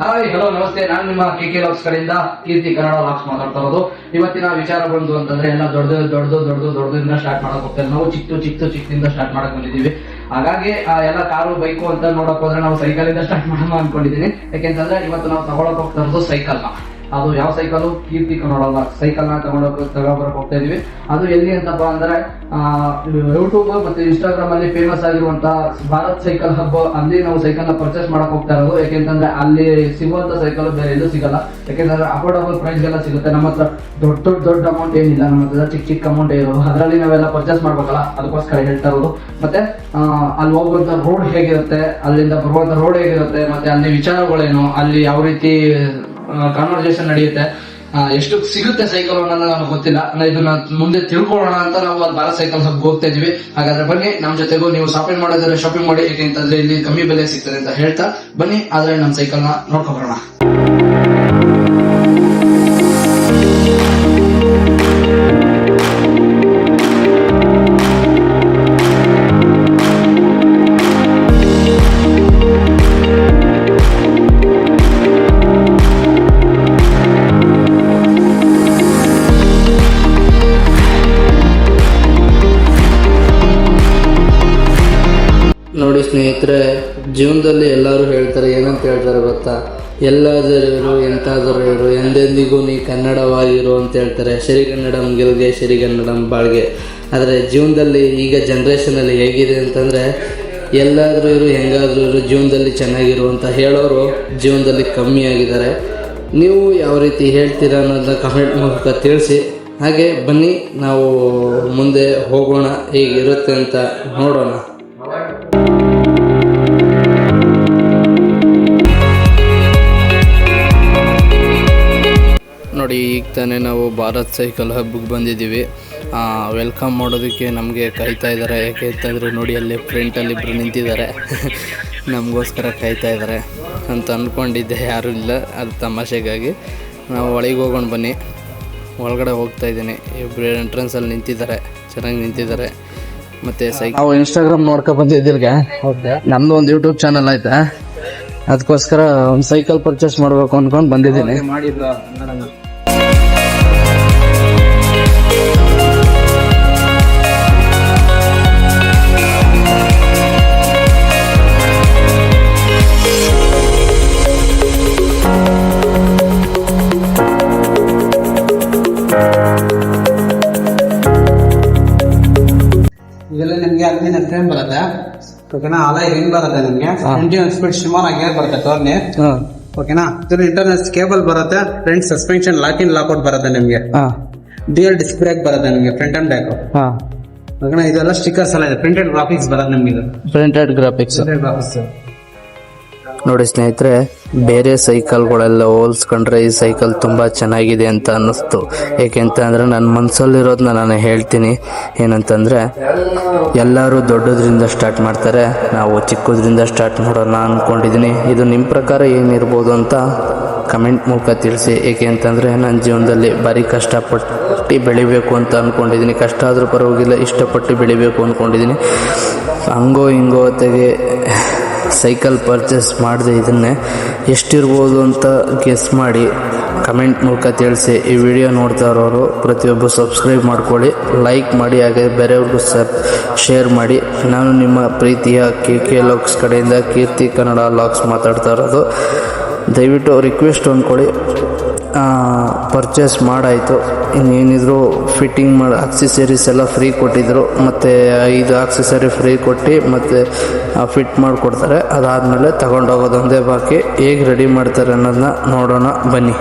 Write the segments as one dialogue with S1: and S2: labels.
S1: Hi hello ನಮಸ್ತೆ. ನಾನು ನಿಮ್ಮ ಕೆ ಕೆ ಲಾಕ್ಸ್ ಕಡೆಯಿಂದ ಕೀರ್ತಿ ಕನ್ನಡ ಲಾಕ್ಸ್ ಮಾತಾಡ್ತಾ ಇರೋದು. ಇವತ್ತಿನ ವಿಚಾರ ಬಂದು ಅಂತಂದ್ರೆ ಎಲ್ಲ ದೊಡ್ಡ ದೊಡ್ಡ ದೊಡ್ಡದು ದೊಡ್ಡದಿಂದ ಸ್ಟಾರ್ಟ್ ಮಾಡಕ್ ಹೋಗ್ತಾರೆ ನಾವು ಚಿಕ್ಕ ಚಿಕ್ಕ ಚಿಕ್ಕದಿಂದ ಸ್ಟಾರ್ಟ್ ಮಾಡಕ್ ಬಂದಿದ್ದೀವಿ. ಹಾಗಾಗಿ ಆ ಎಲ್ಲ ಕಾರು, ಬೈಕು ಅಂತ ನೋಡಕ್ ಹೋದ್ರೆ ನಾವು ಸೈಕಲ್ ಇಂದ ಸ್ಟಾರ್ಟ್ ಮಾಡೋಣ ಅನ್ಕೊಂಡಿದ್ದೀನಿ. ಯಾಕೆಂತಂದ್ರೆ ಇವತ್ತು ನಾವು ತಗೊಳಕ್ ಹೋಗ್ತಾ ಇರೋದು ಸೈಕಲ್ ಅದು ಯಾವ ಸೈಕಲ್ ಕೀರ್ತಿ ನೋಡೋಲ್ಲ ಸೈಕಲ್ನ ತಗೊಂಡೋಗ ತಗೊಬರಕ್ ಹೋಗ್ತಾ ಇದೀವಿ. ಅದು ಎಲ್ಲಿ ಅಂತಪ್ಪ ಅಂದ್ರೆ ಯೂಟ್ಯೂಬ್ ಮತ್ತೆ ಇನ್ಸ್ಟಾಗ್ರಾಮ್ ಅಲ್ಲಿ ಫೇಮಸ್ ಆಗಿರುವಂತ ಭಾರತ್ ಸೈಕಲ್ ಹಬ್ ಅಲ್ಲಿ ನಾವು ಸೈಕಲ್ ಪರ್ಚೇಸ್ ಮಾಡಕ್ ಹೋಗ್ತಾ ಇರೋದು. ಯಾಕೆಂತಂದ್ರೆ ಅಲ್ಲಿ ಸಿಗುವಂತ ಸೈಕಲ್ ಬೇರೆ ಎಲ್ಲೂ ಸಿಗಲ್ಲ. ಯಾಕೆಂದ್ರೆ ಅಫೋರ್ಡಬಲ್ ಪ್ರೈಸ್ ಎಲ್ಲ ಸಿಗುತ್ತೆ. ನಮ್ಮ ಹತ್ರ ದೊಡ್ಡ ದೊಡ್ಡ ದೊಡ್ಡ ಅಮೌಂಟ್ ಏನಿಲ್ಲ. ನಮ್ಮ ಹತ್ರ ಚಿಕ್ಕ ಚಿಕ್ಕ ಅಮೌಂಟ್ ಇರೋದು ಅದರಲ್ಲಿ ನಾವೆಲ್ಲ ಪರ್ಚೇಸ್ ಮಾಡ್ಬೇಕಲ್ಲ. ಅದಕ್ಕೋಸ್ಕರ ಹೇಳ್ತಾ ಇರೋದು. ಮತ್ತೆ ಅಲ್ಲಿ ಹೋಗುವಂತ ರೋಡ್ ಹೇಗಿರುತ್ತೆ? ಅಲ್ಲಿಂದ ಬರುವಂತ ರೋಡ್ ಹೇಗಿರುತ್ತೆ? ಮತ್ತೆ ಅಲ್ಲಿ ವಿಚಾರಗಳೇನು? ಅಲ್ಲಿ ಯಾವ ರೀತಿ ಕಾನ್ವರ್ಸೇಷನ್ ನಡೆಯುತ್ತೆ. ಎಷ್ಟು ಸಿಗುತ್ತೆ ಸೈಕಲ್ ಅನ್ನೋದು ನನಗೆ ಗೊತ್ತಿಲ್ಲ. ಇದನ್ನ ಮುಂದೆ ತಿಳ್ಕೊಳ್ಳೋಣ ಅಂತ ನಾವು ಅಲ್ಲಿ ಭಾರತ್ ಸೈಕಲ್ ಸ್ವಲ್ಪ ಹೋಗ್ತಾ ಇದೀವಿ ಹಾಗಾದ್ರೆ ಬನ್ನಿ ನಮ್ಮ ಜೊತೆಗೂ ನೀವು ಶಾಪಿಂಗ್ ಮಾಡೋದ್ರೆ ಶಾಪಿಂಗ್ ಮಾಡಿ ಯಾಕೆಂತಂದ್ರೆ ಇಲ್ಲಿ ಕಮ್ಮಿ ಬೆಲೆ ಸಿಗ್ತದೆ ಅಂತ ಹೇಳ್ತಾ ಬನ್ನಿ. ಆದ್ರೆ ನಮ್ಮ ಸೈಕಲ್ನ ನೋಡ್ಕೊಂಬರೋಣ
S2: ಸ್ನೇಹಿತರೆ, ಜೀವನದಲ್ಲಿ ಎಲ್ಲರೂ ಹೇಳ್ತಾರೆ, ಏನಂತ ಹೇಳ್ತಾರೆ ಗೊತ್ತಾ? ಎಲ್ಲಾದರೂ ಇರು, ಎಂತಾದರೂ ಇರು, ಎಂದೆಂದಿಗೂ ನೀ ಕನ್ನಡವಾಗಿರು ಅಂತ ಹೇಳ್ತಾರೆ. ಸಿರಿಗನ್ನಡಂ ಗೆಲ್ಗೆ ಸಿರಿಗನ್ನಡಂ ಬಾಳ್ಗೆ. ಆದರೆ ಜೀವನದಲ್ಲಿ ಈಗ ಜನ್ರೇಷನಲ್ಲಿ ಹೇಗಿದೆ ಅಂತಂದರೆ, ಎಲ್ಲಾದರೂ ಇರು, ಹೆಂಗಾದರೂ ಇರು, ಜೀವನದಲ್ಲಿ ಚೆನ್ನಾಗಿರು ಅಂತ ಹೇಳೋರು ಜೀವನದಲ್ಲಿ ಕಮ್ಮಿ ಆಗಿದ್ದಾರೆ. ನೀವು ಯಾವ ರೀತಿ ಹೇಳ್ತೀರಾ ಅನ್ನೋದನ್ನ ಕಮೆಂಟ್ ಮೂಲಕ ತಿಳಿಸಿ. ಹಾಗೆ ಬನ್ನಿ, ನಾವು ಮುಂದೆ ಹೋಗೋಣ, ಹೇಗಿರುತ್ತೆ ಅಂತ ನೋಡೋಣ. ನೋಡಿ ಈಗ ತಾನೇ ನಾವು ಭಾರತ್ ಸೈಕಲ್ ಹಬ್ಬಕ್ಕೆ ಬಂದಿದ್ದೀವಿ. ವೆಲ್ಕಮ್ ಮಾಡೋದಕ್ಕೆ ನಮಗೆ ಕಾಯ್ತಾ ಇದ್ದಾರೆ. ಯಾಕೆ ಅಂತಂದರೆ ನೋಡಿ ಅಲ್ಲಿ ಫ್ರೆಂಟಲ್ಲಿ ಇಬ್ಬರು ನಿಂತಿದ್ದಾರೆ. ನಮಗೋಸ್ಕರ ಕಾಯ್ತಾ ಇದ್ದಾರೆ. ಅಂತ ಅಂದ್ಕೊಂಡಿದ್ದೆ ಯಾರೂ ಇಲ್ಲ. ಅದು ತಮಾಷೆಗಾಗಿ. ನಾವು ಒಳಗೆ ಹೋಗೋಣ ಬನ್ನಿ. ಒಳಗಡೆ ಹೋಗ್ತಾ ಇದ್ದೀನಿ. ಇಬ್ಬರು ಎಂಟ್ರೆನ್ಸಲ್ಲಿ ನಿಂತಿದ್ದಾರೆ. ಚೆನ್ನಾಗಿ ನಿಂತಿದ್ದಾರೆ. ಮತ್ತು ಸೈಕಲ್
S1: ನಾವು ಇನ್ಸ್ಟಾಗ್ರಾಮ್ ನೋಡ್ಕೊ ಬಂದಿದ್ದಿಲ್ಗ ನಮ್ದು ಒಂದು ಯೂಟ್ಯೂಬ್ ಚಾನಲ್ ಆಯ್ತಾ ಅದಕ್ಕೋಸ್ಕರ ಒಂದು ಸೈಕಲ್ ಪರ್ಚೇಸ್ ಮಾಡಬೇಕು ಅಂದ್ಕೊಂಡು ಬಂದಿದ್ದೀನಿ.
S3: ಇದೆಲ್ಲ ಟ್ರೈನ್ ಬರುತ್ತೆ? ಓಕೆನಾ ಅಲ ಏನ್ ಬರುತ್ತೆ ನಿಮ್ಗೆ? Twenty one speed Shimano gear ಬರುತ್ತೆ ಟೋರ್ನಿ ಓಕೆನಾ ಇದ್ರ ಇಂಟರ್ನೆಸ್ ಕೇಬಲ್ ಬರುತ್ತೆ front suspension lock in lockout ಬರುತ್ತೆ ನಿಮ್ಗೆ.
S1: ಡಿಯಲ್
S3: ಡ್ಯೂಯಲ್ ಡಿಸ್ಕ್ ಬ್ರೇಕ್ ಬರುತ್ತೆ ನಿಮ್ಗೆ ಫ್ರಂಟ್ ಅಂಡ್ ಬ್ಯಾಕ್ ಓಕೆನಾ ಇದೆಲ್ಲ ಸ್ಟಿಕ್ಕರ್ಸ್ ಎಲ್ಲ ಇದೆ. ಪ್ರಿಂಟೆಡ್ ಗ್ರಾಫಿಕ್ಸ್ ಬರುತ್ತೆ ನಿಮ್ಗೆ
S1: ಪ್ರಿಂಟೆಡ್ ಗ್ರಾಫಿಕ್ಸ್
S3: ಪ್ರಿಂಟೆಡ್ ಗ್ರಾಫಿಕ್ಸ್
S2: ನೋಡಿ ಸ್ನೇಹಿತರೆ, ಬೇರೆ ಸೈಕಲ್ಗಳೆಲ್ಲ ಹೋಲ್ಸ್ಕೊಂಡ್ರೆ ಈ ಸೈಕಲ್ ತುಂಬ ಚೆನ್ನಾಗಿದೆ ಅಂತ ಅನ್ನಿಸ್ತು. ಏಕೆಂತಂದರೆ ನನ್ನ ಮನಸ್ಸಲ್ಲಿರೋದನ್ನ ನಾನು ಹೇಳ್ತೀನಿ. ಏನಂತಂದರೆ, ಎಲ್ಲರೂ ದೊಡ್ಡದ್ರಿಂದ ಸ್ಟಾರ್ಟ್ ಮಾಡ್ತಾರೆ, ನಾವು ಚಿಕ್ಕದ್ರಿಂದ ಸ್ಟಾರ್ಟ್ ಮಾಡೋಣ ಅಂದ್ಕೊಂಡಿದ್ದೀನಿ ಇದು ನಿಮ್ಮ ಪ್ರಕಾರ ಏನಿರ್ಬೋದು ಅಂತ ಕಮೆಂಟ್ ಮೂಲಕ ತಿಳಿಸಿ. ಏಕೆ ಅಂತಂದರೆ ನನ್ನ ಜೀವನದಲ್ಲಿ ಭಾರಿ ಕಷ್ಟಪಟ್ಟು ಬೆಳಿಬೇಕು ಅಂತ ಅಂದ್ಕೊಂಡಿದ್ದೀನಿ ಕಷ್ಟ ಆದರೂ ಪರವಾಗಿಲ್ಲ, ಇಷ್ಟಪಟ್ಟು ಬೆಳಿಬೇಕು ಅಂದ್ಕೊಂಡಿದ್ದೀನಿ ಹಂಗೋ ಹಿಂಗೋ ಹೊತ್ತಿಗೆ ಸೈಕಲ್ ಪರ್ಚೇಸ್ ಮಾಡಿದೆ ಇದನ್ನೇ. ಎಷ್ಟಿರ್ಬೋದು ಅಂತ ಗೆಸ್ ಮಾಡಿ ಕಮೆಂಟ್ ಮೂಲಕ ತಿಳಿಸಿ. ಈ ವಿಡಿಯೋ ನೋಡ್ತಾ ಇರೋರು ಪ್ರತಿಯೊಬ್ಬರು ಸಬ್ಸ್ಕ್ರೈಬ್ ಮಾಡ್ಕೊಳ್ಳಿ. ಲೈಕ್ ಮಾಡಿ, ಹಾಗೆ ಬೇರೆಯವ್ರಿಗೂ ಸಬ್ ಶೇರ್ ಮಾಡಿ. ನಾನು ನಿಮ್ಮ ಪ್ರೀತಿಯ ಕೆ ಕೆ ಲಾಕ್ಸ್ ಕಡೆಯಿಂದ ಕೀರ್ತಿ ಕನ್ನಡ ಲಾಕ್ಸ್ ಮಾತಾಡ್ತಾ ಇರೋದು. ದಯವಿಟ್ಟು ರಿಕ್ವೆಸ್ಟ್ ಅಂದ್ಕೊಳ್ಳಿ ಪರ್ಚೇಸ್ ಮಾಡಾಯಿತು. ಇನ್ನೇನಿದ್ರು ಫಿಟ್ಟಿಂಗ್ ಮಾಡಿ ಆಕ್ಸೆಸರೀಸ್ ಎಲ್ಲ ಫ್ರೀ ಕೊಟ್ಟಿದ್ದರು ಮತ್ತು ಐದು ಆಕ್ಸೆಸರಿ ಫ್ರೀ ಕೊಟ್ಟು, ಮತ್ತು ಫಿಟ್ ಮಾಡಿಕೊಡ್ತಾರೆ. ಅದಾದಮೇಲೆ ತಗೊಂಡೋಗೋದೊಂದೇ ಬಾಕಿ. ಹೇಗೆ ರೆಡಿ ಮಾಡ್ತಾರೆ ಅನ್ನೋದನ್ನ ನೋಡೋಣ. ಬನ್ನಿ.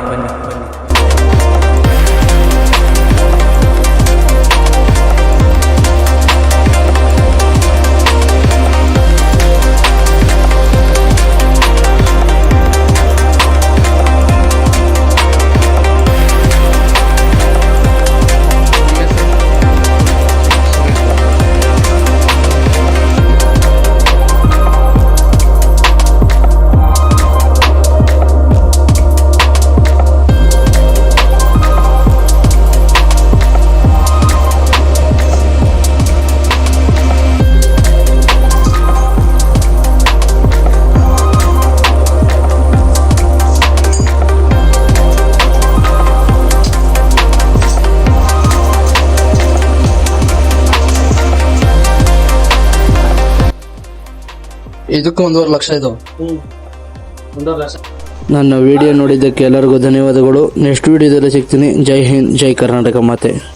S1: ಇದಕ್ಕೂ ಒಂದೂವರೆ ಲಕ್ಷ ಇದು.
S2: ನನ್ನ ವಿಡಿಯೋ ನೋಡಿದ್ದಕ್ಕೆ ಎಲ್ಲರಿಗೂ ಧನ್ಯವಾದಗಳು. ನೆಕ್ಸ್ಟ್ ವಿಡಿಯೋದಲ್ಲಿ ಸಿಗ್ತೀನಿ. ಜೈ ಹಿಂದ್ ಜೈ ಕರ್ನಾಟಕ ಮಾತೆ.